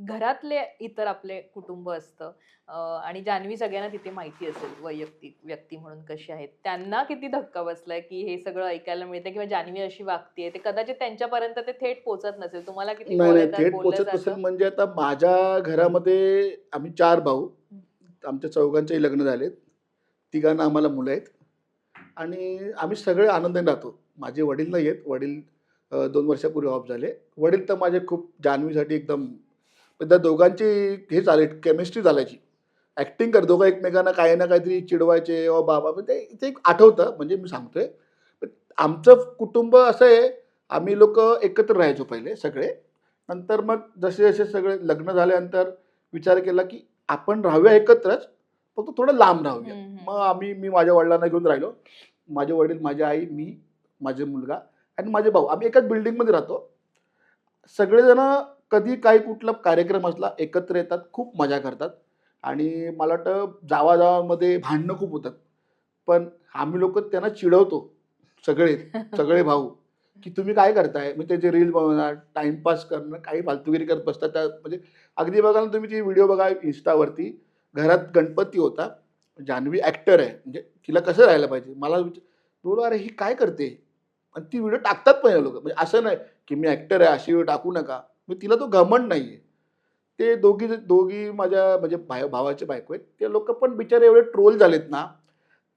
घरातले इतर आपले कुटुंब असतं. आणि जान्हवी सगळ्यांना तिथे माहिती असेल वैयक्तिक व्यक्ती म्हणून कशी आहेत. त्यांना किती धक्का बसलाय की हे सगळं ऐकायला मिळतं किंवा जान्हवी अशी वागते ते कदाचित त्यांच्यापर्यंत ते थेट पोहोचत नसेल. तुम्हाला किती थेट पोचत? नसेल. म्हणजे आता माझ्या घरामध्ये आम्ही चार भाऊ. आमच्या चौघांचेही लग्न झालेत. तिघांना आम्हाला मुलं आहेत. आणि आम्ही सगळे आनंदाने राहतो. माझे वडील नाही आहेत वडील दोन वर्षापूर्वी ऑफ झाले. वडील तर माझे खूप जान्हवीसाठी एकदम पण त्या दोघांची हे झाले केमिस्ट्री झाल्याची. ॲक्टिंग कर दोघं एकमेकांना काही ना काहीतरी चिडवायचे ओ बाबा. पण ते ते एक आठवतं म्हणजे मी सांगतोय. पण आमचं कुटुंब असं आहे आम्ही लोक एकत्र राहायचो पहिले सगळे. नंतर मग जसे जसे सगळे लग्न झाल्यानंतर विचार केला की आपण राहूया एकत्रच फक्त थोडं लांब राहूया. मग आम्ही मी माझ्या वडिलांना घेऊन राहिलो. माझे वडील माझी आई मी माझे मुलगा आणि माझे भाऊ. आम्ही एकाच बिल्डिंगमध्ये राहतो. सगळेजण कधी काही कुठला कार्यक्रम असला एकत्र येतात खूप मजा करतात. आणि मला वाटतं जावाजावामध्ये भांडणं खूप होतात. पण आम्ही लोक त्यांना चिडवतो सगळे सगळे भाऊ की तुम्ही काय करताय? मग त्याचे रील बनवणार टाइमपास करणं काही फालतुगिरी करत बसतात. त्या म्हणजे अगदी बघा ना तुम्ही ती व्हिडिओ बघा इन्स्टावरती घरात गणपती होता. जान्हवी ॲक्टर आहे. म्हणजे तिला कसं राहायला पाहिजे? मला विचार बोलो अरे ही काय करते? आणि ती व्हिडिओ टाकतात पण लोक. म्हणजे असं नाही की मी ॲक्टर आहे अशी व्हिडिओ टाकू नका. मग तिला तो घमंड नाही आहे ते दोघी दोघी माझ्या म्हणजे भाय भावाचे बायको आहेत. ते लोक पण बिचारे एवढे ट्रोल झालेत ना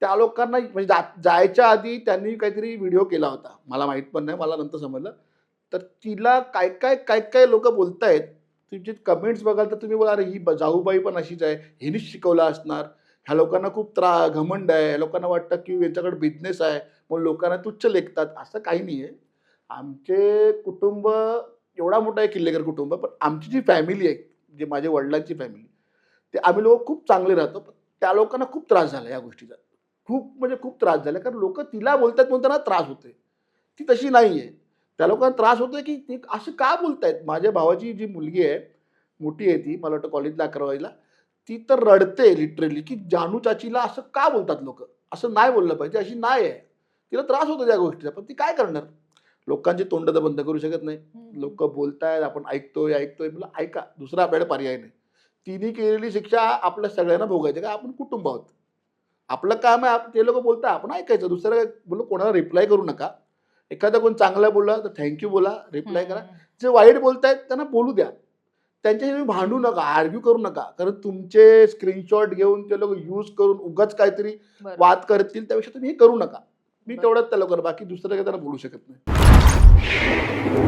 त्या लोकांना म्हणजे जा जायच्या आधी त्यांनी काहीतरी व्हिडिओ केला होता. मला माहीत पण नाही मला नंतर समजलं. तर तिला काय काय काय काय लोक बोलतायत तुमचे कमेंट्स बघाल तर तुम्ही बोला अरे ही जाऊबाई पण अशीच आहे. हिनीच शिकवलं असणार. ह्या लोकांना खूप त्रा घमंड आहे. लोकांना वाटतं की यांच्याकडे बिझनेस आहे. मग लोकांना तुच्छ लेखतात. असं काही नाही आहे आमचे कुटुंब एवढा मोठा आहे किल्लेकर कुटुंब पण आमची जी फॅमिली आहे जे माझ्या वडिलांची फॅमिली ते आम्ही लोक खूप चांगले राहतो पण त्या लोकांना खूप त्रास झाला या गोष्टीचा. खूप म्हणजे खूप त्रास झाला कारण लोक तिला बोलतात म्हणून त्यांना त्रास होते ती तशी नाही आहे त्या लोकांना त्रास होतो की ते असं का बोलतायत? माझ्या भावाची जी मुलगी आहे मोठी आहे ती मला वाटतं कॉलेजला अकरावीला ती तर रडते लिटरली की जानू चाचीला असं का बोलतात लोक? असं नाही बोललं पाहिजे अशी नाही आहे. तिला त्रास होतो त्या गोष्टीचा पण ती काय करणार? लोकांची तोंड तर बंद करू शकत नाही. लोक बोलतायत आपण ऐकतोय ऐकतोय. मला ऐका दुसरा आपल्याकडे पर्याय नाही. तिने केलेली शिक्षा आपल्या सगळ्यांना भोगायची का? आपण कुटुंब आहोत. आपलं काम आहे ते लोक बोलतात आपण ऐकायचं. दुसरं काय? बोलू कोणाला रिप्लाय करू नका. एखादा कोण चांगला बोलला तर थँक्यू बोला रिप्लाय करा. जे वाईट बोलतायत त्यांना बोलू द्या. त्यांच्याशी तुम्ही भांडू नका आर्ग्यू करू नका. कारण तुमचे स्क्रीनशॉट घेऊन ते लोक यूज करून उगाच काहीतरी. वाद करतील त्यापेक्षा तुम्ही हे करू नका. मी. तेवढंच त्या लोकांना बाकी दुसरं काही त्यांना बोलू शकत नाही. Thank you.